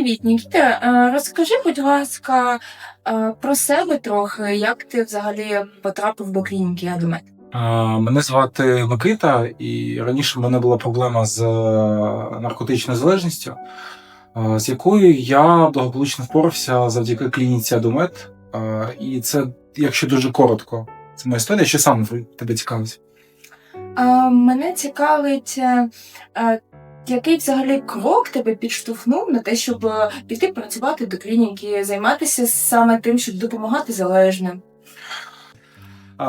Привіт, Нікіта. Е, Розкажи, будь ласка, е, про себе трохи, як ти взагалі потрапив до клініки Адомет? А, Мене звати Микита, і раніше в мене була проблема з е, наркотичною залежністю, е, з якою я благополучно впорався завдяки клініці Адомет. Е, І це, якщо дуже коротко, це моя історія, що саме тебе цікавить. Е, Мене цікавить, е, е, який взагалі крок тебе підштовхнув на те, щоб е, піти працювати до клініки, займатися саме тим, щоб допомагати залежним? Е,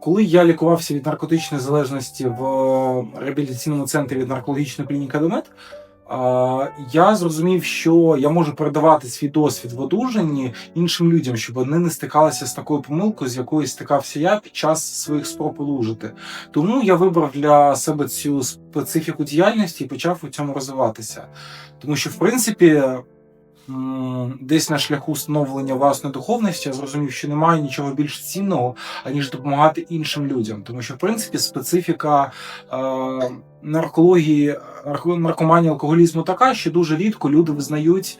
Коли я лікувався від наркотичної залежності в реабілітаційному центрі від наркологічної клініки Адомет, е, я зрозумів, що я можу передавати свій досвід в одужанні іншим людям, щоб вони не стикалися з такою помилкою, з якою стикався я під час своїх спроб одужати. Тому я вибрав для себе цю специфіку діяльності і почав у цьому розвиватися. Тому що, в принципі, десь на шляху становлення власної духовності я зрозумів, що немає нічого більш цінного, аніж допомагати іншим людям. Тому що, в принципі, специфіка е, наркології, нарко- наркоманії, алкоголізму така, що дуже рідко люди визнають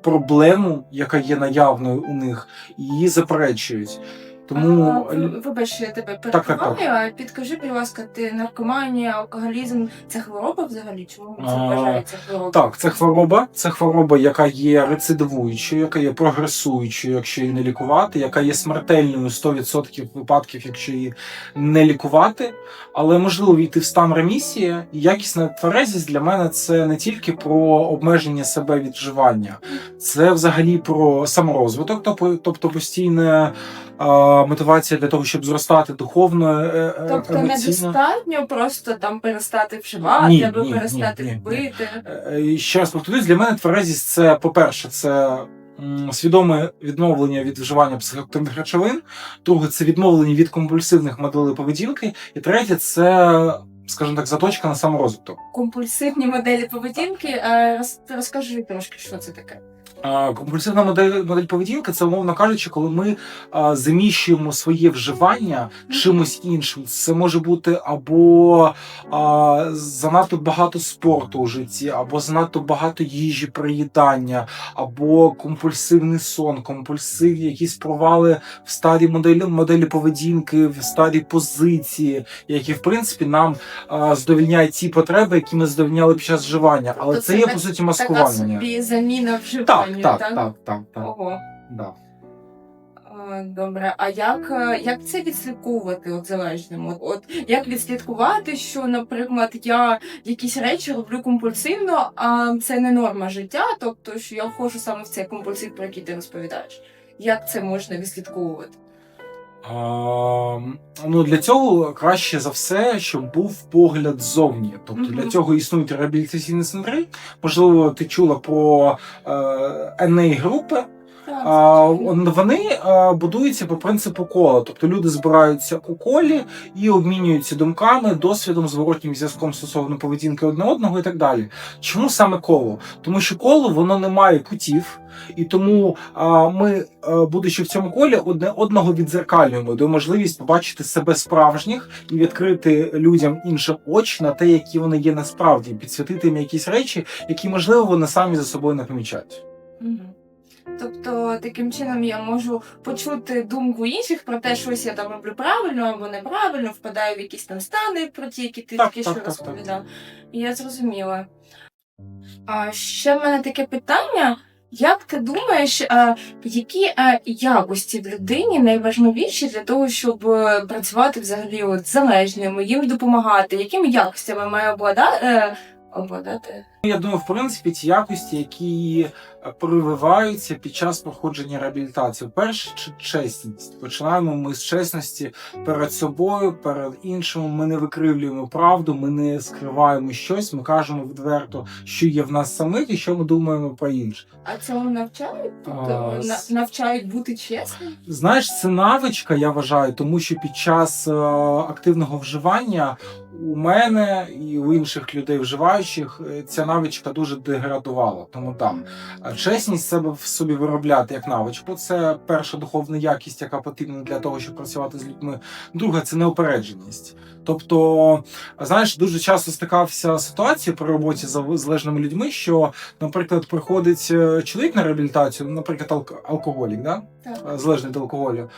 проблему, яка є наявною у них, і її заперечують. Тому А, вибач, я тебе так. а підкажи, будь ласка, ти наркоманія, алкоголізм це хвороба взагалі? Чому це А, вважається хворобою? Так, це хвороба. Це хвороба, яка є рецидивуючою, яка є прогресуючою, якщо її не лікувати, яка є смертельною 100% випадків, якщо її не лікувати. Але можливо війти в стан ремісії. Якісна тверезість для мене це не тільки про обмеження себе від вживання, це взагалі про саморозвиток, тобто постійне. Мотивація для того, щоб зростати духовно, е, е, Тобто емоційно. недостатньо просто там перестати вживати Ні, або ні, перестати ні, ні, ні. Е, Ще раз повторюсь, для мене тверезість це, по-перше, це свідоме відмовлення від вживання психоактивних речовин. Друге, це відмовлення від компульсивних моделей поведінки. І третє, це, скажімо так, заточка на саморозвиток. Компульсивні моделі поведінки. Роз- Розкажи трошки, що це таке. Компульсивна модель, модель поведінки це, умовно кажучи, коли ми а, заміщуємо своє вживання чимось іншим. Це може бути або а, занадто багато спорту у житті, або занадто багато їжі приїдання, або компульсивний сон, компульсивні якісь провали в старій моделі, моделі поведінки, в старій позиції, які в принципі нам а, задовільняють ті потреби, які ми задовільняли під час вживання. Але Тобто це є по суті Така маскування. собі заміна Так, вживанню, так, так, так, так. Ого. Да. Добре, а як, е, як це відслідковувати от залежному? От як відслідкувати, що, наприклад, я якісь речі роблю компульсивно, а це не норма життя, тобто що я вхожу саме в цей компульсив, про який ти розповідаєш. Як це можна відслідковувати? Ну, для цього краще за все, щоб був погляд ззовні. Тобто Мгм. для цього існують реабілітаційні центри. Можливо, ти чула про е, NA групи. Вони будуються по принципу кола. Тобто люди збираються у колі і обмінюються думками, досвідом, зворотнім зв'язком стосовно поведінки одне одного і так далі. Чому саме коло? Тому що коло воно не має кутів, і тому а, ми, а, будучи в цьому колі, одне одного відзеркалюємо, дає можливість побачити себе справжніх і відкрити людям іншим очі на те, які вони є насправді, підсвятити їм якісь речі, які можливо вони самі за собою не помічають. Тобто таким чином я можу почути думку інших про те, що ось я там роблю правильно або неправильно, впадаю в якісь там стани, про ті, які ти Так, тільки так, що так, так. розповідав. І я зрозуміла. А ще в мене таке питання. Як ти думаєш, а, які а, якості в людині найважливіші для того, щоб е, працювати взагалі от, залежними, їм допомагати? Якими якостями має обладати? Обладати? Я думаю, в принципі, ті якості, які е, прививаються під час проходження реабілітації. Перше, ч- чесність. Починаємо ми з чесності перед собою, перед іншими. Ми не викривлюємо правду, ми не скриваємо щось. Ми кажемо відверто, що є в нас самих і що ми думаємо про інших. А цьому навчають? Тобто А, навчають бути чесним? Знаєш, це навичка, я вважаю, тому що під час е, активного вживання у мене і у інших людей вживаючих е, ця навичка дуже деградувала. Тому там е, чесність себе в собі виробляти як навичку це перша духовна якість, яка потрібна для того, щоб працювати з людьми. Друга це неупередженість. Тобто, знаєш, дуже часто стикався з ситуацією при роботі з залежними людьми, що, наприклад, приходить е, чоловік на реабілітацію, наприклад, алк- алкоголік, да? Так. залежний від алкоголю.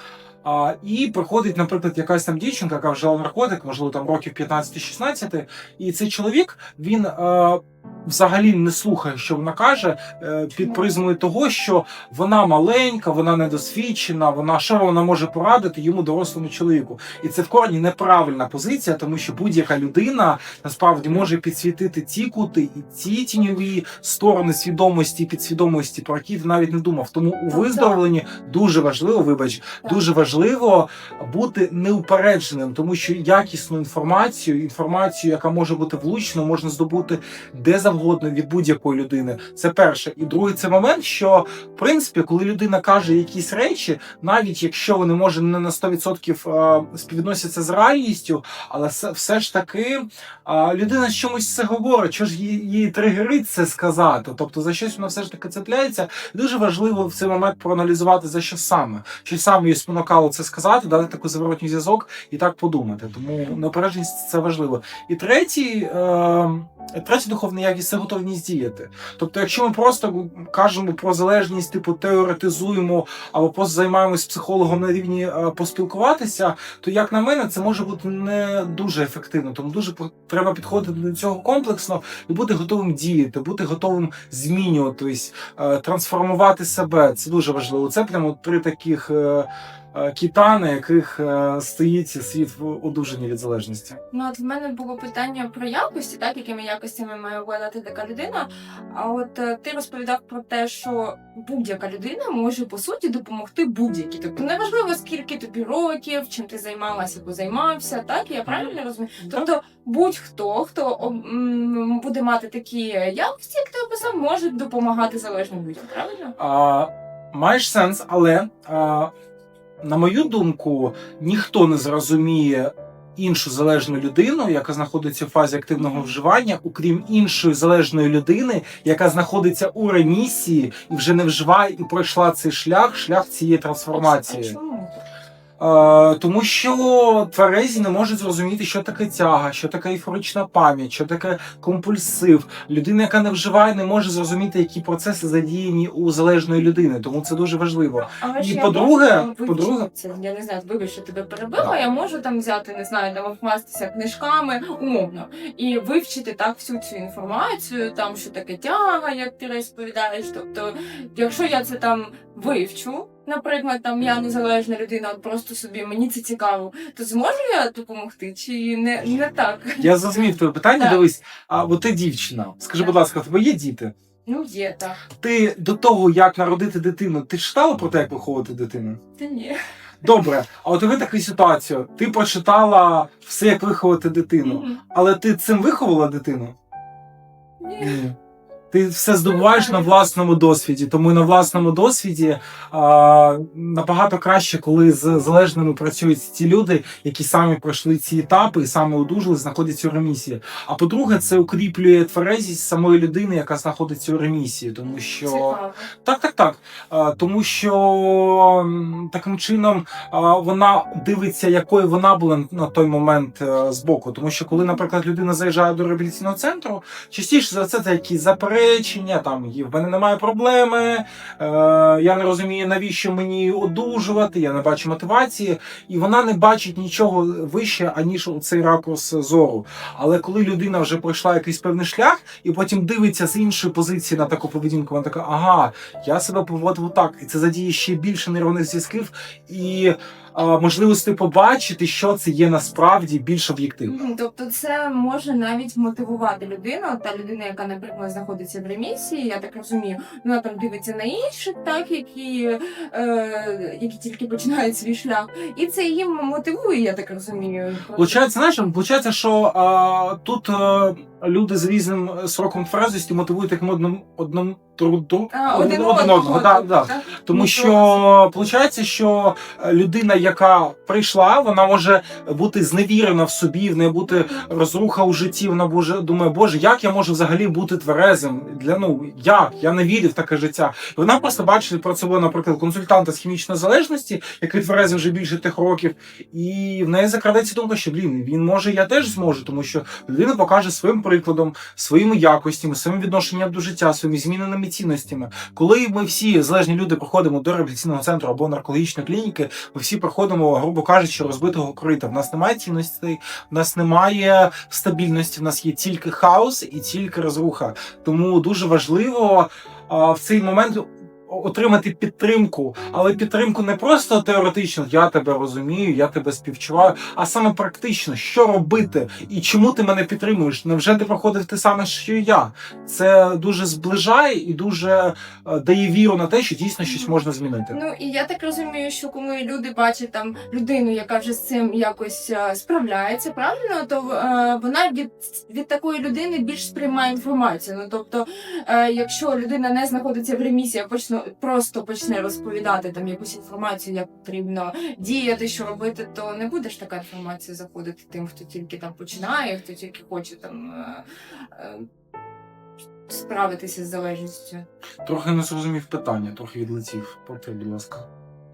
А, і приходить, наприклад, якась там дівчинка, яка вжила наркотик, можливо, там років 15-16, і цей чоловік він е, взагалі не слухає, що вона каже, е, під призмою того, що вона маленька, вона недосвідчена, вона що вона може порадити йому дорослому чоловіку. І це в корні неправильна позиція, тому що будь-яка людина насправді може підсвітити ті кути і ці тіньові сторони свідомості і підсвідомості, про які навіть не думав. Тому у виздоровленні дуже важливо, вибач, дуже важливо бути неупередженим, тому що якісну інформацію, інформацію, яка може бути влучною, можна здобути де завгодно від будь-якої людини. Це перше. І другий це момент, що в принципі, коли людина каже якісь речі, навіть якщо вони може не на 100% е, співвідносяться з реальністю, але все, ж таки людина з чомусь це говорить, що ж її, тригерить це сказати. Тобто за щось вона все ж таки цепляється. Дуже важливо в цей момент проаналізувати за що саме, що саме її спонукало це сказати, дати такий зворотній зв'язок і так подумати. Тому неупередженість це важливо. І третій. Е, Третя духовна якість це готовність діяти. Тобто, якщо ми просто кажемо про залежність, типу теоретизуємо або просто займаємось психологом на рівні е, поспілкуватися, то як на мене, це може бути не дуже ефективно. Тому дуже треба підходити до цього комплексно і бути готовим діяти, бути готовим змінюватись, е, трансформувати себе. Це дуже важливо. Це прямо три таких. Е, Кіта, на яких е, стоїть світ в одужанні від залежності. Ну, от в мене було питання про якості, так, якими якостями має обладнати така людина. А от е, ти розповідав про те, що будь-яка людина може по суті допомогти будь-якій. Тобто неважливо, скільки тобі років, чим ти займалася або займався, так я правильно розумію? Тобто будь-хто, хто буде мати такі якості, як ти описав, може допомагати залежним людям, правильно? А, маєш сенс, але а, на мою думку, ніхто не зрозуміє іншу залежну людину, яка знаходиться в фазі активного вживання, окрім іншої залежної людини, яка знаходиться у ремісії і вже не вживає і пройшла цей шлях, шлях цієї трансформації. Е, тому що тверезі не можуть зрозуміти, що таке тяга, що таке ейфорична пам'ять, що таке компульсив. Людина, яка не вживає, не може зрозуміти, які процеси задіяні у залежної людини. Тому це дуже важливо. Але І по-друге- по-друге- я не знаю, вибач, що тебе перебила, я можу там взяти, не знаю, там обкластися книжками умовно і вивчити так всю цю інформацію, там що таке тяга, як ти розповідаєш. Тобто, якщо я це там вивчу, наприклад, там я незалежна людина, от просто собі мені це цікаво, то зможу я допомогти чи не, не так? Я зрозумів твоє питання. Так. Дивись, а от ти дівчина. Скажи, Так. будь ласка, тебе є діти? Ну є так. Ти до того, як народити дитину, ти читала про те, як виховувати дитину? Та ні. Добре, а от уяви таку ситуацію. Ти прочитала все, як виховати дитину, але ти цим виховала дитину? Ні. Ні. Ти все здобуваєш на власному досвіді, тому на власному досвіді а, набагато краще, коли з залежними працюють ті люди, які самі пройшли ці етапи і саме одужали, знаходяться у ремісії. А по-друге, це укріплює тверезість самої людини, яка знаходиться у ремісії, тому що Цікаво. так, так, так. А, Тому що таким чином а, вона дивиться, якою вона була на той момент е, збоку. Тому що коли, наприклад, людина заїжджає до реабілітаційного центру, частіше за це це якісь заперечення, там «Є- в мене немає проблеми, е, я не розумію, навіщо мені одужувати, я не бачу мотивації, і вона не бачить нічого вище, аніж цей ракурс зору. Але коли людина вже пройшла якийсь певний шлях, і потім дивиться з іншої позиції на таку поведінку, вона така, ага, я себе поводив так, і це задіє ще більше нейронних зв'язків і можливості побачити, що це є насправді більш об'єктивно. Тобто це може навіть мотивувати людину, та людина, яка, наприклад, знаходиться в ремісії, я так розумію, вона там дивиться на інших, так які, е, які тільки починають свій шлях, і це їм мотивує, я так розумію. Получається, знаєш, получається, що а, тут а, люди з різним сроком тверезості мотивують як одному, одному друг, один, одного. Да, да. Тому Ну, що виходить, що е, людина, яка прийшла, вона може бути зневірена в собі, в неї бути розруха у житті. Вона може думає, боже, як я можу взагалі бути тверезим? Для ну як? Я не вірю в таке життя. Вона просто бачить про себе, наприклад, консультанта з хімічної залежності, який тверезий вже більше тих років, і в неї закрадеться думка, що блін, він може, я теж зможу, тому що людина покаже своїм прикладом, своїми якостями, своїм відношенням до життя, своїми зміненими цінностями. Коли ми всі залежні люди приходимо до реабілітаційного центру або наркологічної клініки, ми всі приходимо, грубо кажучи, розбитого корита. В нас немає цінностей, в нас немає стабільності, в нас є тільки хаос і тільки розруха. Тому дуже важливо в цей момент. Отримати підтримку, але підтримку не просто теоретично, я тебе розумію, я тебе співчуваю, а саме практично, що робити і чому ти мене підтримуєш? Невже ти проходив те саме, що і я? Це дуже зближає і дуже е, дає віру на те, що дійсно щось можна змінити. Ну і я так розумію, що коли люди бачать там людину, яка вже з цим якось е, справляється, правильно, то е, вона від, від такої людини більш сприймає інформацію. Ну тобто, е, якщо людина не знаходиться в ремісії, а почне просто почне розповідати там якусь інформацію, як потрібно діяти, що робити, то не буде ж така інформація заходити тим, хто тільки там починає, хто тільки хоче там. Е, е, Справитися з залежністю. Трохи не зрозумів питання, трохи відлетів. Повтори, будь ласка.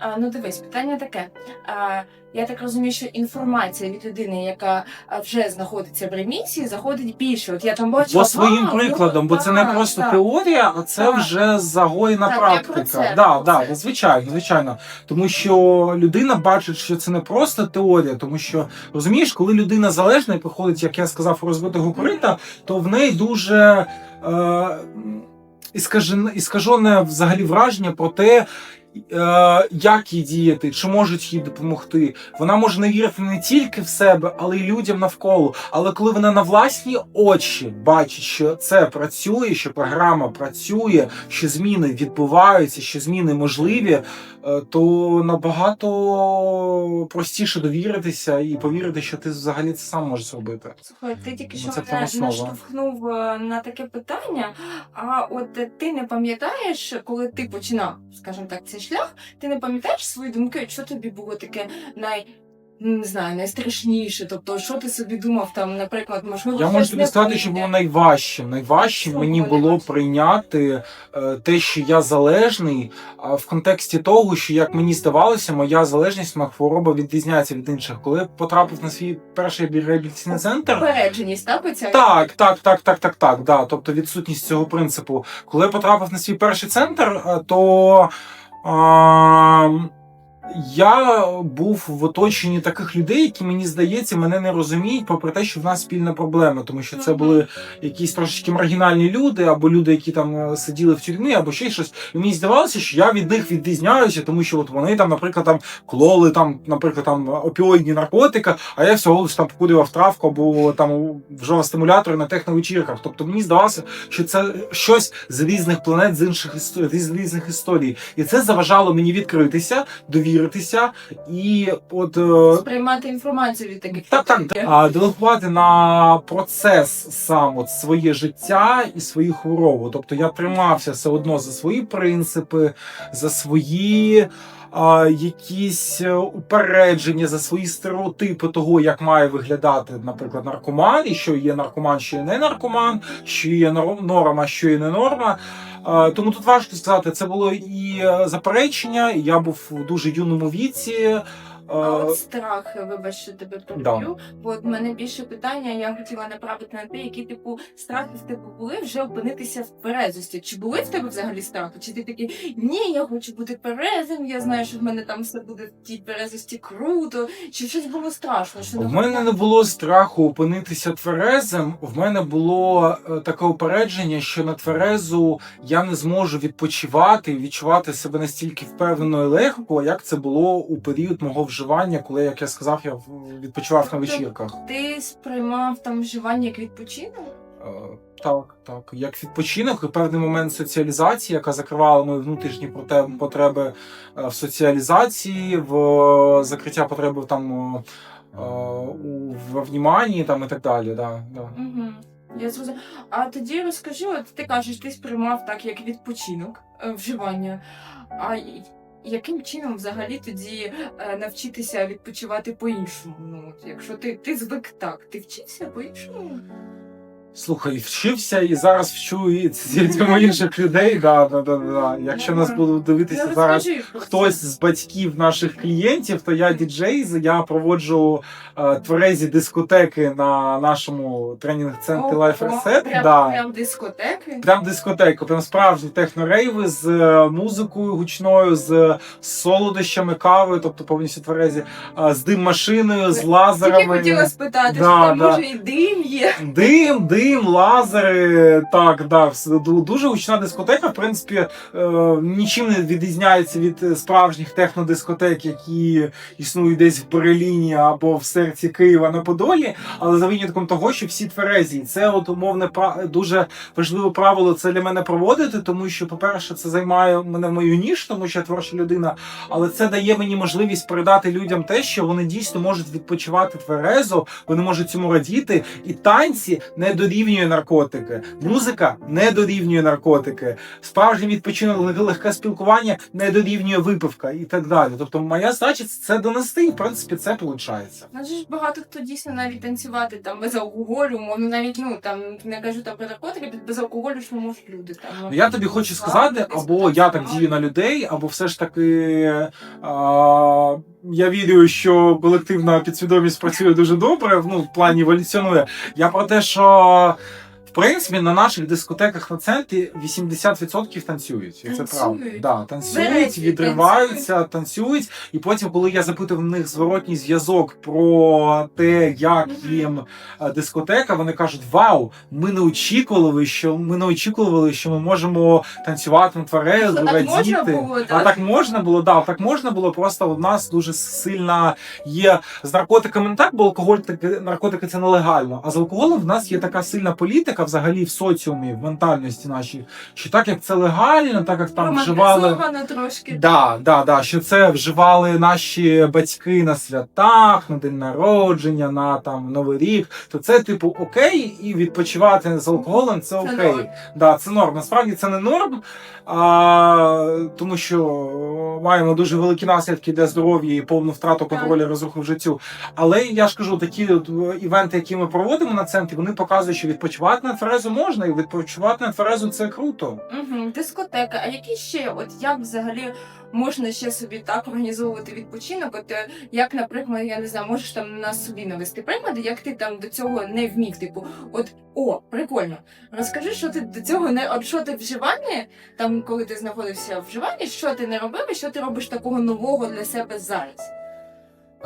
А, ну дивись, питання таке. А, я так розумію, що інформація від людини, яка вже знаходиться в ремісії, заходить більше. От я там бачила. Бо своїм «Вау, прикладом, ну, бо це не так, просто так». теорія, а це Так. вже загоєна Так, я практика. це, да, про да, це. звичайно, звичайно. Тому що людина бачить, що це не просто теорія, тому що розумієш, коли людина залежна і приходить, як я сказав, у розбитого корита, то в неї дуже е, іскажене, іскажене взагалі враження про те. Е, Як їй діяти, чи можуть їй допомогти? Вона може не вірити не тільки в себе, але й людям навколо. Але коли вона на власні очі бачить, що це працює, що програма працює, що зміни відбуваються, що зміни можливі, е, то набагато простіше довіритися і повірити, що ти взагалі це сам можеш зробити. Слухай, ти тільки Ну, що мене наштовхнув е, на таке питання. А от ти не пам'ятаєш, коли ти починав, скажімо так, цей шлях, ти не пам'ятаєш свої думки, що тобі було таке най. Не знаю, найстрашніше. Тобто, що ти собі думав там, наприклад, можливо, Я можу тобі сказати, що було найважче. Найважче Що мені було найважче? прийняти е, те, що я залежний, а в контексті того, що як мені здавалося, моя залежність, моя хвороба відрізняється від інших. Коли я потрапив на свій перший реабілітаційний центр. Попередженість, так, оця? Так, так, так, так, так, так. Да. Тобто відсутність цього принципу. Коли я потрапив на свій перший центр, е, то а, я був в оточенні таких людей, які мені здається, мене не розуміють, попри те, що в нас спільна проблема, тому що це були якісь трошечки маргінальні люди, або люди, які там е, сиділи в тюрмі, або ще щось. І мені здавалося, що я від них відрізняюся, тому що от вони там, наприклад, там кололи там, наприклад, там опіоїдні наркотики, а я всього лиш там покурював травку або там вживав стимулятори на техновечірках. Тобто мені здавалося, що це щось з різних планет, з інших з різних історій. І це заважало мені відкритися, довіритися і от. е, Сприймати інформацію від таких так, так, а делегувати на процес сам от своє життя і свою хворобу. Тобто я тримався все одно за свої принципи, за свої а, якісь е, упередження, за свої стереотипи того, як має виглядати, наприклад, наркоман, і що є наркоман, що є не наркоман, що є нор- норма, що є не норма. Тому тут важко сказати, це було і е, заперечення, я був в дуже юному віці. А Е, от страх, вибач, що тебе переб'ю, бо от мене більше питання, я хотіла направити на те, які типу страхи в тебе були вже опинитися в тверезості. Чи були в тебе взагалі страхи? Чи ти такий, ні, я хочу бути тверезим, я знаю, що в мене там все буде в тій тверезості круто, чи щось було страшно? Що В мене не було страху опинитися тверезим. В мене було е, таке упередження, що на тверезу я не зможу відпочивати відчувати себе настільки впевнено і легко, як це було у період мого вживання, коли, як я сказав, я відпочивав на вечірках. Ти сприймав там вживання як відпочинок? Е, Так, так. Як відпочинок і певний момент соціалізації, яка закривала мої внутрішні потреби е, в соціалізації, в закриття потреби там е, у вніманні там і так далі. Да, да. Угу. Я зрозуміла. А тоді розкажи, от ти кажеш, ти сприймав так, як відпочинок вживання. А яким чином взагалі тоді е, навчитися відпочивати по-іншому? Ну, якщо ти, ти звик так, ти вчився по-іншому? Слухай, вчився і зараз вчу і цьому інших людей. Да, да, да, да. Якщо нас будуть дивитися зараз хтось з батьків наших клієнтів, то я діджей, я проводжу е, тверезі дискотеки на нашому тренінг-центрі Life Reset. Прям, Да. прям дискотеки. Прям дискотеку, прям справжні технорейви з е, музикою гучною, з солодощами, кавою, тобто повністю тверезі, е, з дим-машиною, з Тільки лазерами. хотіла спитати, Да, що там да. може і дим є. Дим, дим, лазери. Так, да, дуже гучна дискотека. В принципі, е, нічим не відрізняється від е, справжніх технодискотек, які існують десь в Берліні або в серці Києва на Подолі. Але за винятком того, що всі тверезі. Це от умовне дуже важливе правило це для мене проводити, тому що, по-перше, це займає мене мою ніж, тому що я творча людина. Але це дає мені можливість передати людям те, що вони дійсно можуть відпочивати тверезо, вони можуть цьому радіти, і танці не дорівнює наркотики, музика не дорівнює наркотики, справжній відпочинок, легке спілкування не дорівнює випивка і так далі. Тобто, моя задача це донести, і в принципі це виходить. Адже ж багато хто дійсно навіть танцювати там без алкоголю, мовно навіть ну там не кажу там про наркотики, без алкоголю що можуть люди там. ну, Я тобі хочу сказати, або я так дію на людей, або все ж таки а, я вірю, що колективна підсвідомість працює дуже добре, ну, в плані еволюціонує. Я про те, що принципі на наших дискотеках на центрі 80% танцюють. І це Танцюють? правда. Да, танцюють, відриваються, танцюють. І потім, коли я запитав в них зворотній зв'язок про те, як їм е, дискотека, вони кажуть: Вау, ми не очікували, що ми не очікували, що ми можемо танцювати на тверезо, Що так можна радіти. було, А так? так можна було, да, так можна було. Просто у нас дуже сильна є з наркотиками не так, бо алкоголь таки наркотики це нелегально. А з алкоголем в нас є така сильна політика взагалі в соціумі, в ментальності нашій, що так як це легально, так як там вживали. Трошки. Да, да, да, що це вживали наші батьки на святах, на день народження, на там Новий рік. То це типу окей, і відпочивати з алкоголем це Це окей. норм. Да, це норм. Насправді це не норм, а, тому що маємо дуже великі наслідки для здоров'я і повну втрату контролю розруху в життю. Але я ж кажу, такі от е, івенти, які ми проводимо на центрі, вони показують, що відпочивати на тверезу можна, і відпочивати на тверезу це круто. Угу, дискотека. А які ще, от як взагалі можна ще собі так організовувати відпочинок? От е, як, наприклад, я не знаю, можеш там на собі навести приклади, як ти там до цього не вміг? Типу, от о, прикольно. Розкажи, що ти до цього не от що ти вживання, там коли ти знаходився в вживанні, що ти не робив, і що ти робиш такого нового для себе зараз?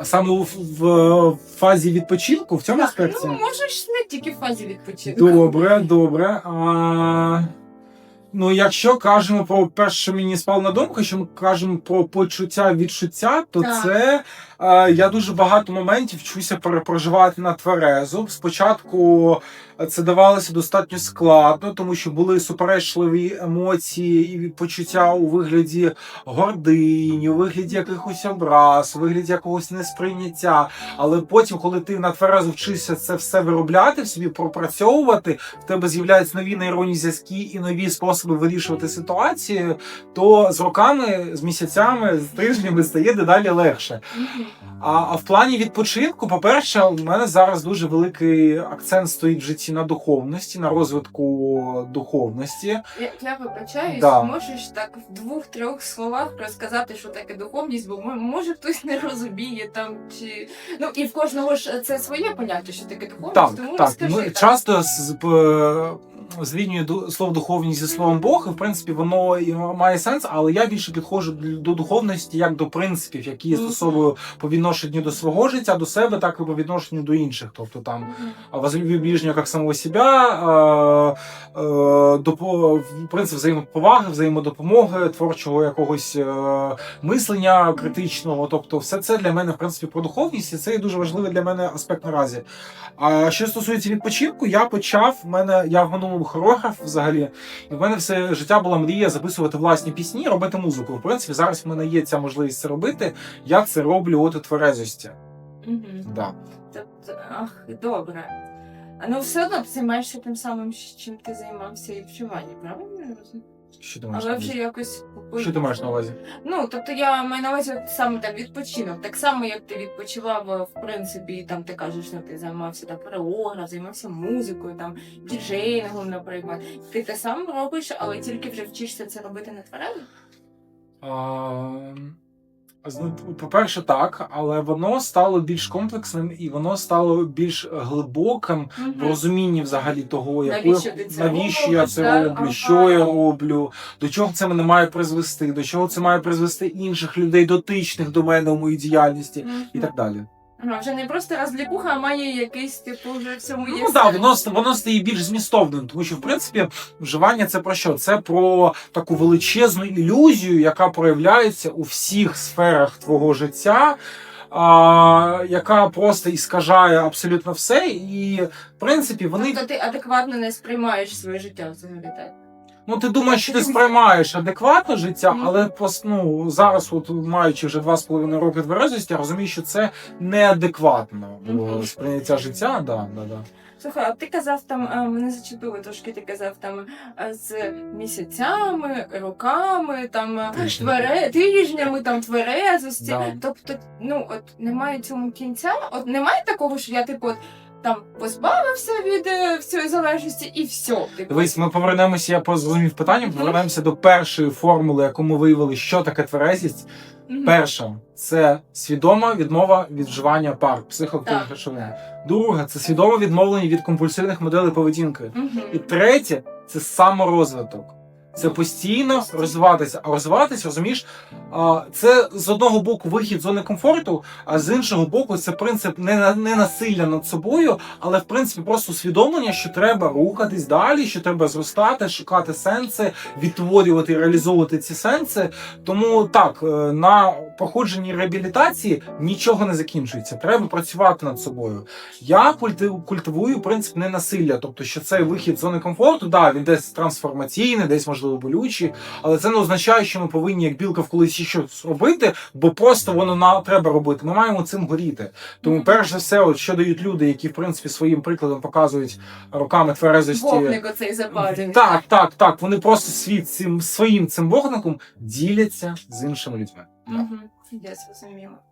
Саме в, в фазі відпочинку в цьому аспекті. ну можеш не тільки в фазі відпочинку. Добре, добре. А, ну, якщо кажемо про перше, що мені спало на думку, що ми кажемо про почуття відчуття, то Так. це я дуже багато моментів вчуся перепроживати на тверезу. Спочатку це давалося достатньо складно, тому що були суперечливі емоції і почуття у вигляді гордині, у вигляді якихось образ, у вигляді якогось несприйняття. Але потім, коли ти на тверезу вчишся це все виробляти в собі, пропрацьовувати, в тебе з'являються нові нейронні зв'язки і нові способи вирішувати ситуацію, то з роками, з місяцями, з тижнями стає дедалі легше. А, а в плані відпочинку, по-перше, у мене зараз дуже великий акцент стоїть в житті на духовності, на розвитку духовності. Я, я вибачаюсь, Да. можеш так в двох-трьох словах розказати, що таке духовність, бо може хтось не розуміє там чи ну і в кожного ж це своє поняття, що таке духовність. Так, тому так. розкажи Ми так. часто з- п- зрівнюю ду- слово духовність зі словом Бог, і в принципі воно має сенс, але я більше підходжу до духовності як до принципів, які Мгм. застосовую по відношенню до свого життя, до себе, так і по відношенню до інших. Тобто там возлюби ближнього як самого себя, е, е, принцип взаємоповаги, взаємодопомоги, творчого якогось е, мислення критичного. Тобто, все це для мене в принципі про духовність, і це є дуже важливий для мене аспект наразі. А що стосується відпочинку, я почав. В мене я в минулому хореограф взагалі, і в мене все життя була мрія записувати власні пісні, робити музику. В принципі, зараз в мене є ця можливість це робити. Я це роблю от у тверезості. Мгм. Да. Тобто, ах, добре. А ну все одно ти займаєшся тим самим, чим ти займався і в Чуванні, правильно? Що ти маєш Але вже увазі? якось Що ти маєш на увазі? Ну, тобто я маю на увазі саме там відпочинок. Так само, як ти відпочивав, е, в принципі, і там ти кажеш, що ти займався там хореограф, займався музикою, там діджейнгом, наприклад. Ти те саме робиш, але тільки вже вчишся це робити на тварин. А, По-перше, так, але воно стало більш комплексним і воно стало більш глибоким в розумінні взагалі того, яку Навіщо це навіщо я це роблю, Ага. що я роблю, до чого це мене має призвести, до чого це має призвести інших людей, дотичних до мене в моїй діяльності і так далі. Ага, вже не просто розлікуха, а має якийсь, типу, вже в цьому є. Ну так, воно, воно стає більш змістовним, тому що в принципі вживання це про що? Це про таку величезну ілюзію, яка проявляється у всіх сферах твого життя. А, яка просто іскажає абсолютно все, і в принципі вони Тобто ти адекватно не сприймаєш своє життя взагалі, так? Ну ти думаєш, що ти сприймаєш адекватно життя, але пос- ну, зараз, от маючи вже два з половиною роки тверезості, я розумію, що це неадекватно Мгм. сприйняття життя. Да, да, да. Слухай, а ти казав там, е, мене зачепило трошки, ти казав там е, з місяцями, роками, там е, Тижнями. твере, тижнями, там тверезості. Да. Тобто, ну от немає цьому кінця, от немає такого, що я типу от, там позбавився від е, всієї залежності і все. Типу. Дивись, ми повернемося, я зрозумів питання, Мгм. повернемося до першої формули, яку ми виявили, що таке тверезість. Мгм. Перша це свідома відмова від вживання пар, психоактивних Так. речовин. Друга це свідоме відмовлення від компульсивних моделей поведінки. Мгм. І третє це саморозвиток. Це постійно розвиватися. А розвиватися, розумієш, це з одного боку вихід з зони комфорту, а з іншого боку, це принцип не, не насилля над собою, але в принципі просто усвідомлення, що треба рухатись далі, що треба зростати, шукати сенси, відтворювати і реалізовувати ці сенси. Тому так, е, на проходженні реабілітації нічого не закінчується. Треба працювати над собою. Я культи- культивую принцип ненасилля, тобто, що цей вихід з зони комфорту, да, він десь трансформаційний, десь можливо болючий, але це не означає, що ми повинні як білка в колесі щось робити, бо просто воно на треба робити. Ми маємо цим горіти. Тому, перш за все, от що дають люди, які в принципі своїм прикладом показують роками тверезості. Вогник оцей запалений. Так, так, так. Вони просто світ цим своїм цим вогником діляться з іншими людьми. Угу. Я зрозуміла.